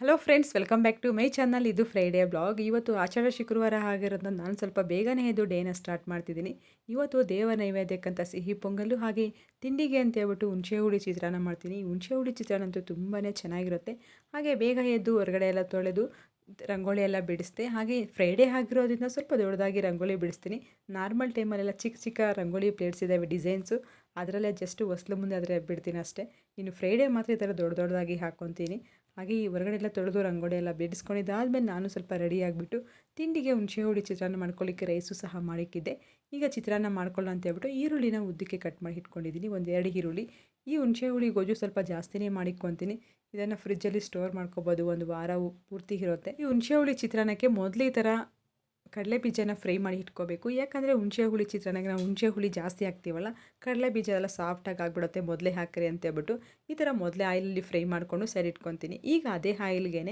Hello friends welcome back to my channel ಇದು Friday blog ಇವತ್ತು ಆಚಾರ ಶುಕ್ರವಾರ ಆಗಿರೋದ್ರಿಂದ ನಾನು ಸ್ವಲ್ಪ ಬೇಗನೆ ಎದ್ದು ಡೇನ ಸ್ಟಾರ್ಟ್ ಮಾಡ್ತಿದ್ದೀನಿ. ಇವತ್ತು ದೇವ ನೈವೇದ್ಯಕ್ಕಂಥ ಸಿಹಿ ಪೊಂಗಲ್ಲು ಹಾಗೆ ತಿಂಡಿಗೆ ಅಂತ ಹೇಳ್ಬಿಟ್ಟು ಹುಣಸೆ ಹುಳಿ ಚಿತ್ರಾನ್ನ ಮಾಡ್ತೀನಿ. ಹುಣಸೆ ಹುಳಿ ಚಿತ್ರಾನ್ನ ಅಂತೂ ತುಂಬಾ ಚೆನ್ನಾಗಿರುತ್ತೆ. ಹಾಗೆ ಬೇಗ ಎದ್ದು ಹೊರಗಡೆ ಎಲ್ಲ ತೊಳೆದು ರಂಗೋಲಿ ಎಲ್ಲ ಬಿಡಿಸ್ದೆ, ಹಾಗೆ ಫ್ರೈಡೇ ಆಗಿರೋದ್ರಿಂದ ಸ್ವಲ್ಪ ದೊಡ್ಡದಾಗಿ ರಂಗೋಲಿ ಬಿಡಿಸ್ತೀನಿ. ನಾರ್ಮಲ್ ಟೈಮಲ್ಲೆಲ್ಲ ಚಿಕ್ಕ ಚಿಕ್ಕ ರಂಗೋಲಿ ಪ್ಲೇಟ್ಸ್ ಇದ್ದಾವೆ ಡಿಸೈನ್ಸು ಅದರಲ್ಲೇ ಜಸ್ಟ್ ಹೊಸ್ಲು ಮುಂದೆ ಆದರೆ ಬಿಡ್ತೀನಿ ಅಷ್ಟೇ. ಇನ್ನು ಫ್ರೈಡೇ ಮಾತ್ರ ಈ ಥರ ದೊಡ್ಡ ದೊಡ್ಡದಾಗಿ ಹಾಕ್ಕೊತೀನಿ. ಹಾಗೆ ಈ ಹೊರಗಡೆ ಎಲ್ಲ ತೊಳೆದು ರಂಗೋಡೆ ಎಲ್ಲ ಬಿಡಿಸ್ಕೊಂಡಿದ್ದಾದ್ಮೇಲೆ ನಾನು ಸ್ವಲ್ಪ ರೆಡಿ ಆಗಿಬಿಟ್ಟು ತಿಂಡಿಗೆ ಹುಣಸೆ ಹುಳಿ ಚಿತ್ರಾನ್ನ ಮಾಡ್ಕೊಳ್ಳಿಕ್ಕೆ ರೈಸು ಸಹ ಮಾಡಿಕ್ಕಿದ್ದೆ. ಈಗ ಚಿತ್ರಾನ್ನ ಮಾಡ್ಕೊಳ್ಳೋ ಅಂತ ಹೇಳ್ಬಿಟ್ಟು ಈರುಳ್ಳಿನ ಉದ್ದಕ್ಕೆ ಕಟ್ ಮಾಡಿ ಇಟ್ಕೊಂಡಿದ್ದೀನಿ. ಒಂದು ಎರಡು ಈರುಳ್ಳಿ. ಈ ಹುಣಸೆ ಹುಳಿ ಗೊಜ್ಜು ಸ್ವಲ್ಪ ಜಾಸ್ತಿನೇ ಮಾಡಿಕ್ಕೊತೀನಿ. ಇದನ್ನು ಫ್ರಿಜ್ಜಲ್ಲಿ ಸ್ಟೋರ್ ಮಾಡ್ಕೋಬೋದು. ಒಂದು ವಾರ ಪೂರ್ತಿ ಇರುತ್ತೆ. ಈ ಹುಣಸೆ ಹುಳಿ ಚಿತ್ರಾನ್ನಕ್ಕೆ ಮೊದಲೇ ಥರ ಕಡಲೆ ಬೀಜನ ಫ್ರೈ ಮಾಡಿ ಇಟ್ಕೋಬೇಕು. ಯಾಕಂದರೆ ಹುಣಸೆ ಹುಳಿ ಚಿತ್ರಾನ್ನಕ್ಕೆ ನಾವು ಹುಣಸೆ ಹುಳಿ ಜಾಸ್ತಿ ಹಾಕ್ತೀವಲ್ಲ ಕಡಲೆ ಬೀಜ ಎಲ್ಲ ಸಾಫ್ಟಾಗಿ ಆಗಿಬಿಡುತ್ತೆ, ಮೊದಲೇ ಹಾಕ್ರಿ ಅಂತ ಹೇಳ್ಬಿಟ್ಟು ಈ ಥರ ಮೊದಲೇ ಆಯಿಲಲ್ಲಿ ಫ್ರೈ ಮಾಡಿಕೊಂಡು ಸರಿ ಇಟ್ಕೊತೀನಿ. ಈಗ ಅದೇ ಆಯಿಲ್ಗೆ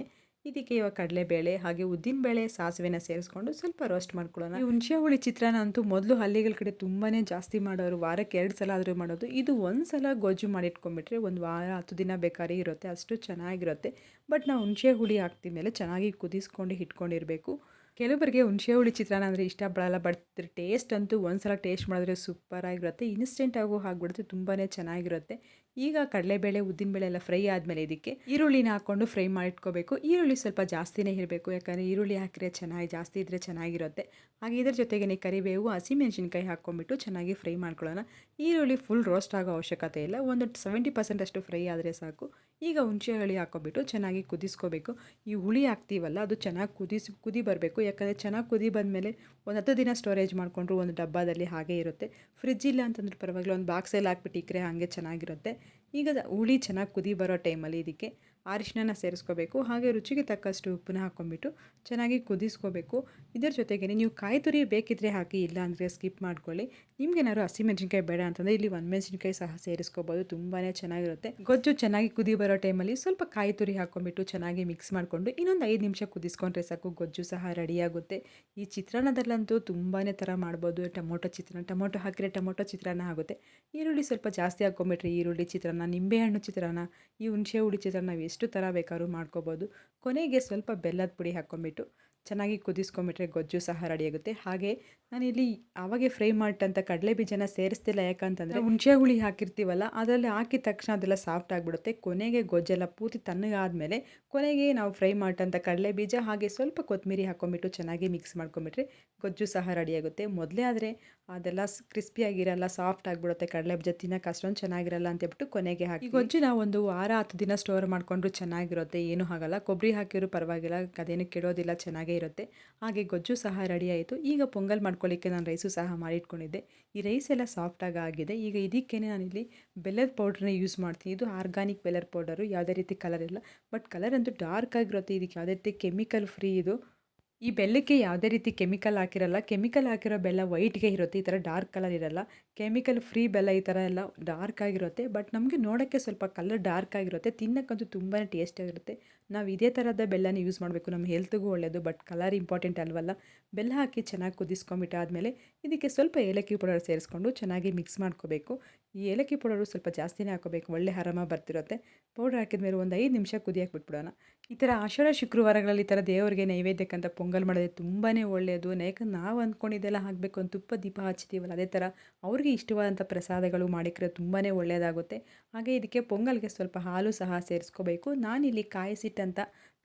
ಇದಕ್ಕೆ ಇವಾಗ ಕಡಲೆಬೇಳೆ, ಹಾಗೆ ಉದ್ದಿನ ಬೇಳೆ ಸಾಸಿವೆನ ಸೇರಿಸ್ಕೊಂಡು ಸ್ವಲ್ಪ ರೋಸ್ಟ್ ಮಾಡ್ಕೊಳ್ಳೋಣ. ಈ ಹುಣಸೆ ಹುಳಿ ಚಿತ್ರಾನ್ನ ಅಂತೂ ಮೊದಲು ಹಳ್ಳಿಗಳ ಕಡೆ ತುಂಬಾ ಜಾಸ್ತಿ ಮಾಡೋರು, ವಾರಕ್ಕೆ ಎರಡು ಸಲ ಆದರೂ ಮಾಡೋದು. ಇದು ಒಂದು ಸಲ ಗೊಜ್ಜು ಮಾಡಿಟ್ಕೊಂಡ್ಬಿಟ್ರೆ ಒಂದು ವಾರ, ಹತ್ತು ದಿನ ಬೇಕಾದ್ರೆ ಇರುತ್ತೆ, ಅಷ್ಟು ಚೆನ್ನಾಗಿರುತ್ತೆ. ಬಟ್ ನಾವು ಹುಣಸೆ ಹುಳಿ ಹಾಕ್ತಿದ್ಮೇಲೆ ಚೆನ್ನಾಗಿ ಕುದಿಸ್ಕೊಂಡು ಇಟ್ಕೊಂಡಿರಬೇಕು ಕೆಲವರಿಗೆ ಹುಣಸೆ ಹುಳಿ ಚಿತ್ರಾನ್ನ ಅಂದರೆ ಇಷ್ಟ, ಬರಲ್ಲ ಬಟ್ ಟೇಸ್ಟ್ ಅಂತೂ ಒಂದು ಸಲ ಟೇಸ್ಟ್ ಮಾಡಿದ್ರೆ ಸೂಪರಾಗಿರುತ್ತೆ ಇನ್ಸ್ಟೆಂಟ್ ಆಗೋ ಆಗಿಬಿಡುತ್ತೆ ತುಂಬಾ ಚೆನ್ನಾಗಿರುತ್ತೆ. ಈಗ ಕಡಲೆಬೇಳೆ ಉದ್ದಿನಬೇಳೆ ಎಲ್ಲ ಫ್ರೈ ಆದಮೇಲೆ ಇದಕ್ಕೆ ಈರುಳ್ಳಿನ ಹಾಕ್ಕೊಂಡು ಫ್ರೈ ಮಾಡಿಟ್ಕೋಬೇಕು. ಈರುಳ್ಳಿ ಸ್ವಲ್ಪ ಜಾಸ್ತಿನೇ ಇರಬೇಕು, ಯಾಕಂದರೆ ಈರುಳ್ಳಿ ಹಾಕಿದ್ರೆ ಚೆನ್ನಾಗಿ, ಜಾಸ್ತಿ ಇದ್ದರೆ ಚೆನ್ನಾಗಿರುತ್ತೆ. ಹಾಗೆ ಇದ್ರ ಜೊತೆಗೆ ಕರಿಬೇವು, ಹಸಿಮೆಣಸಿನ್ಕಾಯಿ ಹಾಕ್ಕೊಂಡ್ಬಿಟ್ಟು ಚೆನ್ನಾಗಿ ಫ್ರೈ ಮಾಡ್ಕೊಳ್ಳೋಣ. ಈರುಳ್ಳಿ ಫುಲ್ ರೋಸ್ಟ್ ಆಗೋ ಅವಶ್ಯಕತೆ ಇಲ್ಲ, ಒಂದು ಸೆವೆಂಟಿ ಪರ್ಸೆಂಟ್ ಅಷ್ಟು ಫ್ರೈ ಆದರೆ ಸಾಕು. ಈಗ ಹುಣಸೆ ಹುಳಿ ಹಾಕ್ಕೊಬಿಟ್ಟು ಚೆನ್ನಾಗಿ ಕುದಿಸ್ಕೋಬೇಕು. ಈ ಹುಳಿ ಹಾಕ್ತೀವಲ್ಲ, ಅದು ಚೆನ್ನಾಗಿ ಕುದಿಸಿ, ಕುದಿ ಬರಬೇಕು. ಯಾಕಂದರೆ ಚೆನ್ನಾಗಿ ಕುದಿ ಬಂದಮೇಲೆ ಒಂದು ಹತ್ತು ದಿನ ಸ್ಟೋರೇಜ್ ಮಾಡಿಕೊಂಡ್ರು ಒಂದು ಡಬ್ಬದಲ್ಲಿ ಹಾಗೆ ಇರುತ್ತೆ. ಫ್ರಿಜ್ ಇಲ್ಲ ಅಂತಂದ್ರೆ ಪರವಾಗಿಲ್ಲ, ಒಂದು ಬಾಕ್ಸಲ್ಲಿ ಹಾಕ್ಬಿಟ್ಟು ಇಕ್ಕರೆ ಹಾಗೆ ಚೆನ್ನಾಗಿರುತ್ತೆ. ಈಗ ಹುಳಿ ಚೆನ್ನಾಗಿ ಕುದಿ ಬರೋ ಟೈಮಲ್ಲಿ ಇದಕ್ಕೆ ಅರಿಶಿನ ಸೇರಿಸ್ಕೋಬೇಕು, ಹಾಗೆ ರುಚಿಗೆ ತಕ್ಕಷ್ಟು ಉಪ್ಪನ್ನ ಹಾಕ್ಕೊಂಡ್ಬಿಟ್ಟು ಚೆನ್ನಾಗಿ ಕುದಿಸ್ಕೋಬೇಕು. ಇದರ ಜೊತೆಗೆ ನೀವು ಕಾಯಿ ತುರಿ ಬೇಕಿದ್ರೆ ಹಾಕಿ, ಇಲ್ಲ ಅಂದರೆ ಸ್ಕಿಪ್ ಮಾಡ್ಕೊಳ್ಳಿ. ನಿಮ್ಗೇನಾದ್ರು ಹಸಿಮೆಣಸಿನ್ಕಾಯಿ ಬೇಡ ಅಂತಂದರೆ ಇಲ್ಲಿ ಒಂದು ಮೆಣಸಿನ್ಕಾಯಿ ಸಹ ಸೇರಿಸ್ಕೋಬೋದು ತುಂಬಾ ಚೆನ್ನಾಗಿರುತ್ತೆ. ಗೊಜ್ಜು ಚೆನ್ನಾಗಿ ಕುದಿ ಬರೋ ಟೈಮಲ್ಲಿ ಸ್ವಲ್ಪ ಕಾಯಿ ತುರಿ ಹಾಕ್ಕೊಂಬಿಟ್ಟು ಚೆನ್ನಾಗಿ ಮಿಕ್ಸ್ ಮಾಡಿಕೊಂಡು ಇನ್ನೊಂದು ಐದು ನಿಮಿಷ ಕುದಿಸ್ಕೊಂಡ್ರೆ ಸಾಕು, ಗೊಜ್ಜು ಸಹ ರೆಡಿಯಾಗುತ್ತೆ. ಈ ಚಿತ್ರಾನ್ನದಲ್ಲಂತೂ ತುಂಬಾ ಥರ ಮಾಡ್ಬೋದು. ಟೊಮೊಟೊ ಚಿತ್ರಾನ್ನ, ಟೊಮೊಟೊ ಹಾಕಿದ್ರೆ ಟೊಮೊಟೊ ಚಿತ್ರಾನ್ನ ಆಗುತ್ತೆ. ಈರುಳ್ಳಿ ಸ್ವಲ್ಪ ಜಾಸ್ತಿ ಹಾಕ್ಕೊಂಬಿಟ್ರೆ ಈರುಳ್ಳಿ ಚಿತ್ರಾನ್ನ, ನಿಂಬೆಹಣ್ಣು ಚಿತ್ರಾನ್ನ, ಈ ಹುಣಸೆ ಹುಳಿ ಚಿತ್ರಾನ್ನ ನಾವು ಎಷ್ಟು ಥರ ಬೇಕಾದ್ರೂ ಮಾಡ್ಕೋಬೋದು. ಕೊನೆಗೆ ಸ್ವಲ್ಪ ಬೆಲ್ಲದ ಪುಡಿ ಹಾಕ್ಕೊಂಬಿಟ್ಟು ಚೆನ್ನಾಗಿ ಕುದಿಸ್ಕೊಂಬಿಟ್ರೆ ಗೊಜ್ಜು ಸಹ ರೆಡಿಯಾಗುತ್ತೆ ಹಾಗೆ ನಾನಿಲ್ಲಿ ಆವಾಗೆ ಫ್ರೈ ಮಾಡಿಟ್ಟಂಥ ಕಡಲೆ ಬೀಜನ ಸೇರಿಸ್ತಿಲ್ಲ ಯಾಕಂತಂದರೆ ಹುಣಸೆ ಹುಳಿ ಹಾಕಿರ್ತೀವಲ್ಲ ಅದರಲ್ಲಿ ಹಾಕಿದ ತಕ್ಷಣ ಅದೆಲ್ಲ ಸಾಫ್ಟ್ ಆಗಿಬಿಡುತ್ತೆ. ಕೊನೆಗೆ ಗೊಜ್ಜೆಲ್ಲ ಪೂರ್ತಿ ತಣ್ಣಗಾದಮೇಲೆ ಕೊನೆಗೆ ನಾವು ಫ್ರೈ ಮಾಡಿಟ್ಟಂಥ ಕಡಲೆ ಬೀಜ ಹಾಗೆ ಸ್ವಲ್ಪ ಕೊತ್ತಂಬರಿ ಹಾಕ್ಕೊಂಬಿಟ್ಟು ಚೆನ್ನಾಗಿ ಮಿಕ್ಸ್ ಮಾಡ್ಕೊಂಬಿಟ್ರೆ ಗೊಜ್ಜು ಸಹ ರೆಡಿಯಾಗುತ್ತೆ ಮೊದಲೇ ಆದರೆ ಅದೆಲ್ಲ ಕ್ರಿಸ್ಪಿಯಾಗಿರಲ್ಲ ಸಾಫ್ಟ್ ಆಗಿಬಿಡುತ್ತೆ, ಕಡಲೆ ಬೀಜ ತಿನ್ನೋಕೆ ಅಷ್ಟೊಂದು ಚೆನ್ನಾಗಿರಲ್ಲ ಅಂತ ಹೇಳ್ಬಿಟ್ಟು ಕೊನೆಗೆ ಹಾಕಿ ಗೊಜ್ಜು ಗೊಜ್ಜಿನ ಒಂದು ವಾರ, ಹತ್ತು ದಿನ ಸ್ಟೋರ್ ಮಾಡಿಕೊಂಡ್ರು ಚೆನ್ನಾಗಿರುತ್ತೆ, ಏನೂ ಆಗಲ್ಲ. ಕೊಬ್ಬರಿ ಹಾಕಿದ್ರು ಪರವಾಗಿಲ್ಲ, ಅದೇನು ಕೆಡೋದಿಲ್ಲ, ಚೆನ್ನಾಗೇ ಇರುತ್ತೆ. ಹಾಗೆ ಗೊಜ್ಜು ಸಹ ರೆಡಿ ಆಯಿತು. ಈಗ ಪೊಂಗಲ್ ಮಾಡ್ಕೊಳ್ಳಿಕ್ಕೆ ನಾನು ರೈಸು ಸಹ ಮಾಡಿಟ್ಕೊಂಡಿದ್ದೆ ಈ ರೈಸ್ ಎಲ್ಲ ಸಾಫ್ಟಾಗಿ ಆಗಿದೆ. ಈಗ ಇದಕ್ಕೇ ನಾನಿಲ್ಲಿ ಬೆಲ್ಲದ ಪೌಡ್ರನ್ನ ಯೂಸ್ ಮಾಡ್ತೀನಿ. ಇದು ಆರ್ಗಾನಿಕ್ ಬೆಲ್ಲರ್ ಪೌಡರು ಯಾವುದೇ ರೀತಿ ಕಲರ್ ಇಲ್ಲ. ಬಟ್ ಕಲರ್ ಅಂತೂ ಡಾರ್ಕ್ ಆಗಿರುತ್ತೆ. ಇದಕ್ಕೆ ಯಾವುದೇ ರೀತಿ ಕೆಮಿಕಲ್ ಫ್ರೀ ಇದು. ಈ ಬೆಲ್ಲಕ್ಕೆ ಯಾವುದೇ ರೀತಿ ಕೆಮಿಕಲ್ ಹಾಕಿರಲ್ಲ. ಕೆಮಿಕಲ್ ಹಾಕಿರೋ ಬೆಲ್ಲ ವೈಟ್ಗೆ ಇರುತ್ತೆ. ಈ ಥರ ಡಾರ್ಕ್ ಕಲರ್ ಇರಲ್ಲ. ಕೆಮಿಕಲ್ ಫ್ರೀ ಬೆಲ್ಲ ಈ ಥರ ಎಲ್ಲ ಡಾರ್ಕ್ ಆಗಿರುತ್ತೆ. ಬಟ್ ನಮಗೆ ನೋಡೋಕ್ಕೆ ಸ್ವಲ್ಪ ಕಲರ್ ಡಾರ್ಕ್ ಆಗಿರುತ್ತೆ. ತಿನ್ನೋಕ್ಕಂತೂ ತುಂಬಾ ಟೇಸ್ಟಿಯಾಗಿರುತ್ತೆ ನಾವು ಇದೇ ಥರದ ಬೆಲ್ಲನ ಯೂಸ್ ಮಾಡಬೇಕು. ನಮ್ಮ ಹೆಲ್ತ್ಗೂ ಒಳ್ಳೆಯದು ಬಟ್ ಕಲರ್ ಇಂಪಾರ್ಟೆಂಟ್ ಅಲ್ವಲ್ಲ. ಬೆಲ್ಲ ಹಾಕಿ ಚೆನ್ನಾಗಿ ಕುದಿಸ್ಕೊಂಬಿಟ್ಟಾದಮೇಲೆ ಇದಕ್ಕೆ ಸ್ವಲ್ಪ ಏಲಕ್ಕಿ ಪೌಡರ್ ಸೇರಿಸ್ಕೊಂಡು ಚೆನ್ನಾಗಿ ಮಿಕ್ಸ್ ಮಾಡ್ಕೋಬೇಕು. ಈ ಏಲಕ್ಕಿ ಪೌಡರು ಸ್ವಲ್ಪ ಜಾಸ್ತಿನೇ ಹಾಕೋಬೇಕು ಒಳ್ಳೆ ಆರಾಮ ಬರ್ತಿರುತ್ತೆ. ಪೌಡರ್ ಹಾಕಿದ ಮೇಲೆ ಒಂದು ಐದು ನಿಮಿಷ ಕುದಿಯಕ್ಕೆ ಬಿಟ್ಬಿಡೋಣ. ಈ ಥರ ಆಷಾಢ ಶುಕ್ರವಾರಗಳಲ್ಲಿ ಈ ಥರ ದೇವರಿಗೆ ನೈವೇದ್ಯಕ್ಕಂಥ ಪೊಂಗಲ್ ಮಾಡೋದೇ ತುಂಬಾ ಒಳ್ಳೆಯದು. ಯಾಕಂದ್ರೆ ನಾವು ಅಂದ್ಕೊಂಡಿದ್ದೆಲ್ಲ ಹಾಕಬೇಕು ಅಂತ ತುಪ್ಪ ದೀಪ ಹಚ್ತೀವಲ್ಲ ಅದೇ ಥರ ಅವ್ರಿಗೆ ಇಷ್ಟವಾದಂಥ ಪ್ರಸಾದಗಳು ಮಾಡಿಕ್ರೆ ತುಂಬಾ ಒಳ್ಳೆಯದಾಗುತ್ತೆ. ಹಾಗೆ ಇದಕ್ಕೆ ಪೊಂಗಲ್ಗೆ ಸ್ವಲ್ಪ ಹಾಲು ಸಹ ಸೇರಿಸ್ಕೋಬೇಕು. ನಾನಿಲ್ಲಿ ಕಾಯಿಸಿಟ್ಟಂಥ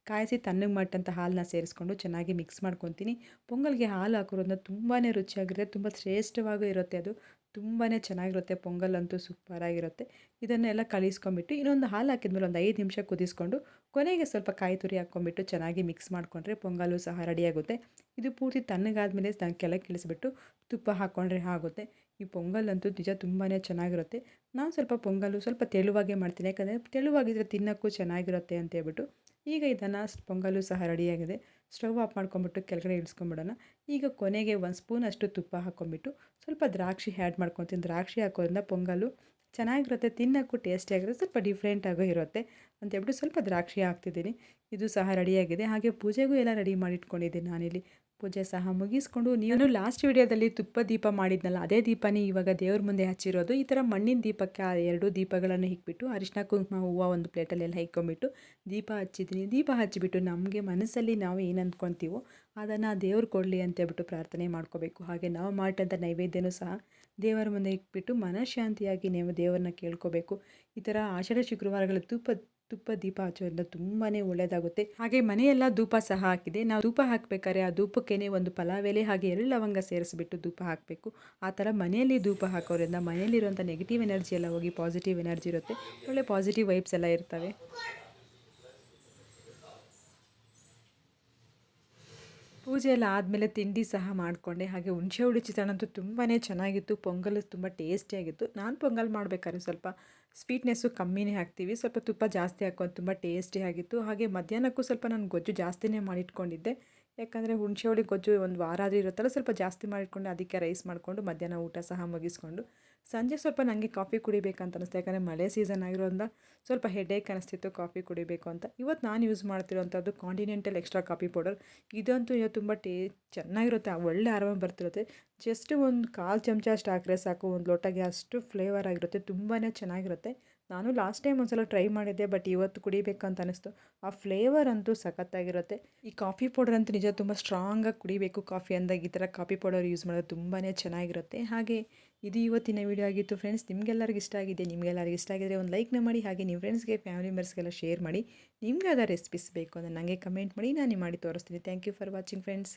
ಕಾಯಿಸಿ ತಣ್ಣಗೆ ಮಾಡಿದಂಥ ಹಾಲನ್ನ ಸೇರಿಸ್ಕೊಂಡು ಚೆನ್ನಾಗಿ ಮಿಕ್ಸ್ ಮಾಡ್ಕೊತೀನಿ. ಪೊಂಗಲ್ಗೆ ಹಾಲು ಹಾಕೋದ್ರಿಂದ ತುಂಬಾ ರುಚಿಯಾಗಿರುತ್ತೆ, ತುಂಬ ಶ್ರೇಷ್ಠವಾಗೂ ಇರುತ್ತೆ ಅದು. ತುಂಬಾ ಚೆನ್ನಾಗಿರುತ್ತೆ ಪೊಂಗಲ್ ಅಂತೂ ಸೂಪರಾಗಿರುತ್ತೆ. ಇದನ್ನೆಲ್ಲ ಕಳಿಸ್ಕೊಂಬಿಟ್ಟು ಇನ್ನೊಂದು ಹಾಲು ಹಾಕಿದ್ಮೇಲೆ ಒಂದು ಐದು ನಿಮಿಷ ಕುದಿಸ್ಕೊಂಡು ಕೊನೆಗೆ ಸ್ವಲ್ಪ ಕಾಯಿ ತುರಿ ಹಾಕ್ಕೊಂಬಿಟ್ಟು ಚೆನ್ನಾಗಿ ಮಿಕ್ಸ್ ಮಾಡಿಕೊಂಡ್ರೆ ಪೊಂಗಲು ಸಹ ರೆಡಿಯಾಗುತ್ತೆ ಇದು ಪೂರ್ತಿ ತಣ್ಣಗಾದ್ಮೇಲೆ ನಾನು ಕೆಳಗೆ ಇಳಿಸ್ಬಿಟ್ಟು ತುಪ್ಪ ಹಾಕ್ಕೊಂಡ್ರೆ ಆಗುತ್ತೆ. ಈ ಪೊಂಗಲ್ ಅಂತೂ ನಿಜ ತುಂಬಾ ಚೆನ್ನಾಗಿರುತ್ತೆ. ನಾನು ಸ್ವಲ್ಪ ಪೊಂಗಲು ಸ್ವಲ್ಪ ತೆಳುವಾಗೇ ಮಾಡ್ತೀನಿ. ಯಾಕಂದರೆ ತೆಳುವಾಗಿದ್ದರೆ ತಿನ್ನೋಕ್ಕೂ ಚೆನ್ನಾಗಿರುತ್ತೆ ಅಂತ ಹೇಳ್ಬಿಟ್ಟು ಈಗ ಇದನ್ನು ಪೊಂಗಲು ಸಹ ರೆಡಿಯಾಗಿದೆ ಸ್ಟವ್ ಆಫ್ ಮಾಡ್ಕೊಂಬಿಟ್ಟು ಕೆಳಗಡೆ ಇಳಿಸ್ಕೊಂಬಿಡೋಣ. ಈಗ ಕೊನೆಗೆ ಒಂದು ಸ್ಪೂನ್ ಅಷ್ಟು ತುಪ್ಪ ಹಾಕ್ಕೊಂಬಿಟ್ಟು ಸ್ವಲ್ಪ ದ್ರಾಕ್ಷಿ ಆ್ಯಡ್ ಮಾಡ್ಕೊತೀನಿ. ದ್ರಾಕ್ಷಿ ಹಾಕೋದ್ರಿಂದ ಪೊಂಗಲು ಚೆನ್ನಾಗಿರುತ್ತೆ, ತಿನ್ನೋಕ್ಕೂ ಟೇಸ್ಟಿಯಾಗಿರುತ್ತೆ ಸ್ವಲ್ಪ ಡಿಫ್ರೆಂಟಾಗೂ ಇರುತ್ತೆ ಅಂತೇಳ್ಬಿಟ್ಟು ಸ್ವಲ್ಪ ದ್ರಾಕ್ಷಿ ಹಾಕ್ತಿದ್ದೀನಿ. ಇದು ಸಹ ರೆಡಿಯಾಗಿದೆ ಹಾಗೆ ಪೂಜೆಗೂ ಎಲ್ಲ ರೆಡಿ ಮಾಡಿಟ್ಕೊಂಡಿದ್ದೀನಿ ನಾನಿಲ್ಲಿ. ಪೂಜೆ ಸಹ ಮುಗಿಸ್ಕೊಂಡು ನೀನು ಲಾಸ್ಟ್ ವಿಡಿಯೋದಲ್ಲಿ ತುಪ್ಪ ದೀಪ ಮಾಡಿದ್ನಲ್ಲ, ಅದೇ ದೀಪನೇ ಇವಾಗ ದೇವ್ರ ಮುಂದೆ ಹಚ್ಚಿರೋದು. ಈ ಥರ ಮಣ್ಣಿನ ದೀಪಕ್ಕೆ ಆ ಎರಡು ದೀಪಗಳನ್ನು ಇಕ್ಬಿಟ್ಟು ಅರಿಶಿನ ಕುಂಕುಮ, ಹೂವು ಒಂದು ಪ್ಲೇಟಲ್ಲೆಲ್ಲ ಇಕ್ಕೊಂಬಿಟ್ಟು ದೀಪ ಹಚ್ಚಿದ್ದೀನಿ. ದೀಪ ಹಚ್ಚಿಬಿಟ್ಟು ನಮಗೆ ಮನಸ್ಸಲ್ಲಿ ನಾವು ಏನು ಅಂದ್ಕೊತೀವೋ ಅದನ್ನು ದೇವ್ರು ಕೊಡಲಿ ಅಂತ ಹೇಳ್ಬಿಟ್ಟು ಪ್ರಾರ್ಥನೆ ಮಾಡ್ಕೋಬೇಕು. ಹಾಗೆ ನಾವು ಮಾಡಿದಂಥ ನೈವೇದ್ಯನೂ ಸಹ ದೇವರ ಮುಂದೆ ಇಟ್ಬಿಟ್ಟು ಮನಃಶಾಂತಿಯಾಗಿ ನೀವು ದೇವರನ್ನ ಕೇಳ್ಕೋಬೇಕು. ಈ ಥರ ಆಷಾಢ ಶುಕ್ರವಾರಗಳ ತುಪ್ಪ ತುಪ್ಪ ದೀಪ ಹಚ್ಚೋದ್ರಿಂದ ತುಂಬಾ ಒಳ್ಳೆಯದಾಗುತ್ತೆ ಹಾಗೆ ಮನೆಯೆಲ್ಲ ಧೂಪ ಸಹ ಹಾಕಿದೆ. ನಾವು ಧೂಪ ಹಾಕಬೇಕಾದ್ರೆ ಆ ಧೂಪಕ್ಕೇನೆ ಒಂದು ಪಲಾವೆಲೆ ಹಾಗೆ ಎರಡು ಲವಂಗ ಸೇರಿಸ್ಬಿಟ್ಟು ಧೂಪ ಹಾಕಬೇಕು. ಆ ಥರ ಮನೆಯಲ್ಲಿ ಧೂಪ ಹಾಕೋದ್ರಿಂದ ಮನೆಯಲ್ಲಿರುವಂಥ ನೆಗೆಟಿವ್ ಎನರ್ಜಿ ಎಲ್ಲ ಹೋಗಿ ಪಾಸಿಟಿವ್ ಎನರ್ಜಿ ಇರುತ್ತೆ. ಒಳ್ಳೆ ಪಾಸಿಟಿವ್ ವೈಬ್ಸ್ ಎಲ್ಲ ಇರ್ತವೆ. ಪೂಜೆ ಎಲ್ಲ ಆದಮೇಲೆ ತಿಂಡಿ ಸಹ ಮಾಡಿಕೊಂಡೆ. ಹಾಗೆ ಹುಣಸೆ ಹುಳಿ ಚಿತ್ರಾನ್ನ ಅಂತೂ ತುಂಬಾ ಚೆನ್ನಾಗಿತ್ತು. ಪೊಂಗಲ್ ತುಂಬ ಟೇಸ್ಟಿಯಾಗಿತ್ತು ನಾನು ಪೊಂಗಲ್ ಮಾಡಬೇಕಾದ್ರೆ ಸ್ವಲ್ಪ ಸ್ವೀಟ್ನೆಸ್ಸು ಕಮ್ಮಿನೇ ಹಾಕ್ತೀವಿ. ಸ್ವಲ್ಪ ತುಪ್ಪ ಜಾಸ್ತಿ ಹಾಕೊಂಡು ತುಂಬ ಟೇಸ್ಟಿಯಾಗಿತ್ತು ಹಾಗೆ ಮಧ್ಯಾಹ್ನಕ್ಕೂ ಸ್ವಲ್ಪ ನಾನು ಗೊಜ್ಜು ಜಾಸ್ತಿನೇ ಮಾಡಿಟ್ಕೊಂಡಿದ್ದೆ. ಯಾಕಂದರೆ ಹುಣಸೆ ಹುಳಿ ಗೊಜ್ಜು ಒಂದು ವಾರ ಆದರೂ ಇರುತ್ತಲ್ಲ, ಸ್ವಲ್ಪ ಜಾಸ್ತಿ ಮಾಡಿಟ್ಕೊಂಡು, ಅದಕ್ಕೆ ರೈಸ್ ಮಾಡಿಕೊಂಡು ಮಧ್ಯಾಹ್ನ ಊಟ ಸಹ ಮುಗಿಸ್ಕೊಂಡು ಸಂಜೆ ಸ್ವಲ್ಪ ನನಗೆ ಕಾಫಿ ಕುಡಿಬೇಕಂತ ಅನಿಸ್ತು. ಯಾಕಂದರೆ ಮಳೆ ಸೀಸನ್ ಆಗಿರೋದ್ರಿಂದ ಸ್ವಲ್ಪ ಹೆಡೇಕ್ ಅನಿಸ್ತಿತ್ತು ಕಾಫಿ ಕುಡಿಬೇಕು ಅಂತ. ಇವತ್ತು ನಾನು ಯೂಸ್ ಮಾಡ್ತಿರೋಂಥದ್ದು ಕಾಂಟಿನೆಂಟಲ್ ಎಕ್ಸ್ಟ್ರಾ ಕಾಫಿ ಪೌಡರ್ ಇದಂತೂ ಇವತ್ತು ತುಂಬ ಟೇ, ಚೆನ್ನಾಗಿರುತ್ತೆ. ಒಳ್ಳೆ ಆರಾಮ ಬರ್ತಿರುತ್ತೆ. ಜಸ್ಟ್ ಒಂದು ಕಾಲು ಚಮಚ ಅಷ್ಟು ಹಾಕಿದ್ರೆ ಸಾಕು. ಒಂದು ಲೋಟಗೆ ಅಷ್ಟು ಫ್ಲೇವರ್ ಆಗಿರುತ್ತೆ. ತುಂಬಾ ಚೆನ್ನಾಗಿರುತ್ತೆ. ನಾನು ಲಾಸ್ಟ್ ಟೈಮ್ ಒಂದ್ಸಲ ಟ್ರೈ ಮಾಡಿದ್ದೆ ಬಟ್ ಇವತ್ತು ಕುಡಿಬೇಕಂತ ಅನಿಸ್ತು. ಆ ಫ್ಲೇವರ್ ಅಂತೂ ಸಖತ್ತಾಗಿರುತ್ತೆ. ಈ ಕಾಫಿ ಪೌಡರ್ ಅಂತೂ ನಿಜ ತುಂಬ ಸ್ಟ್ರಾಂಗಾಗಿ ಕುಡಿಬೇಕು ಕಾಫಿ ಅಂದಾಗ. ಈ ಥರ ಕಾಫಿ ಪೌಡರ್ ಯೂಸ್ ಮಾಡೋದು ತುಂಬಾ ಚೆನ್ನಾಗಿರುತ್ತೆ. ಹಾಗೆ ಇದು ಇವತ್ತಿನ ವಿಡಿಯೋ ಆಗಿತ್ತು ಫ್ರೆಂಡ್ಸ್ ನಿಮಗೆಲ್ಲರಿಗೂ ಇಷ್ಟ ಆಗಿದೆ, ನಿಮಗೆಲ್ಲರಿಗೂ ಇಷ್ಟ ಆಗಿದ್ರೆ ಒಂದು ಲೈಕ್ನ ಮಾಡಿ, ಹಾಗೆ ನಿಮ್ಮ ಫ್ರೆಂಡ್ಸ್ಗೆ ಫ್ಯಾಮಿಲಿ ಮೆಂಬರ್ಸ್ಗೆಲ್ಲ ಶೇರ್ ಮಾಡಿ. ನಿಮ್ಗೆ ಅದರ ರೆಸಿಪೀಸ್ ಬೇಕು ಅಂದರೆ ನನಗೆ ಕಮೆಂಟ್ ಮಾಡಿ, ನಾನು ಮಾಡಿ ತೋರಿಸ್ತೀನಿ. Thank you for watching friends